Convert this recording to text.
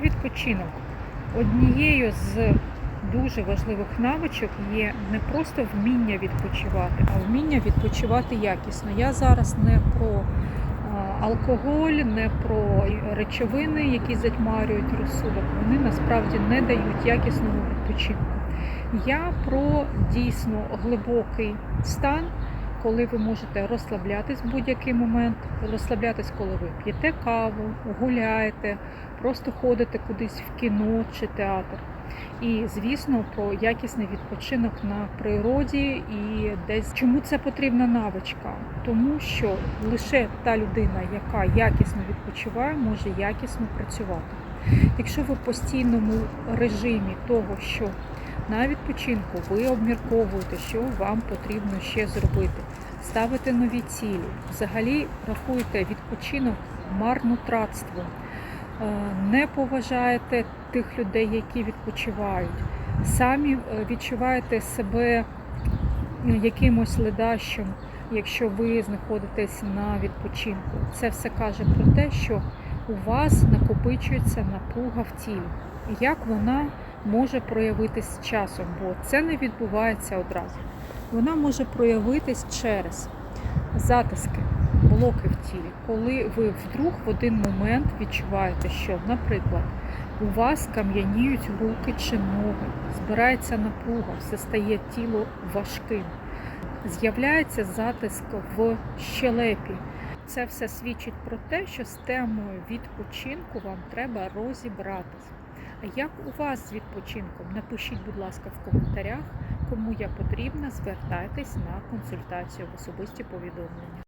Відпочинок. Однією з дуже важливих навичок є не просто вміння відпочивати, а вміння відпочивати якісно. Я зараз не про алкоголь, не про речовини, які затьмарюють розсудок. Вони насправді не дають якісного відпочинку. Я про дійсно глибокий стан, коли ви можете розслаблятись в будь-який момент, розслаблятись, коли ви п'єте каву, гуляєте, просто ходите кудись в кіно чи театр. І, звісно, про якісний відпочинок на природі і десь чому це потрібна навичка? Тому що лише та людина, яка якісно відпочиває, може якісно працювати. Якщо ви в постійному режимі того, що на відпочинку. Ви обмірковуєте, що вам потрібно ще зробити, ставите нові цілі, взагалі рахуєте відпочинок марнотратством, е, не поважаєте тих людей, які відпочивають, самі е, відчуваєте себе якимось ледащем, якщо ви знаходитесь на відпочинку. Це все каже про те, що у вас накопичується напруга в тілі. Як вона може проявитись з часом, бо це не відбувається одразу. Вона може проявитись через затиски, блоки в тілі, коли ви вдруг в один момент відчуваєте, що, наприклад, у вас кам'яніють руки чи ноги, збирається напруга, все стає тіло важким. З'являється затиск в щелепі. Це все свідчить про те, що з темою відпочинку вам треба розібратись. А як у вас з відпочинком? Напишіть, будь ласка, в коментарях, кому я потрібна, звертайтесь на консультацію в особисті повідомлення.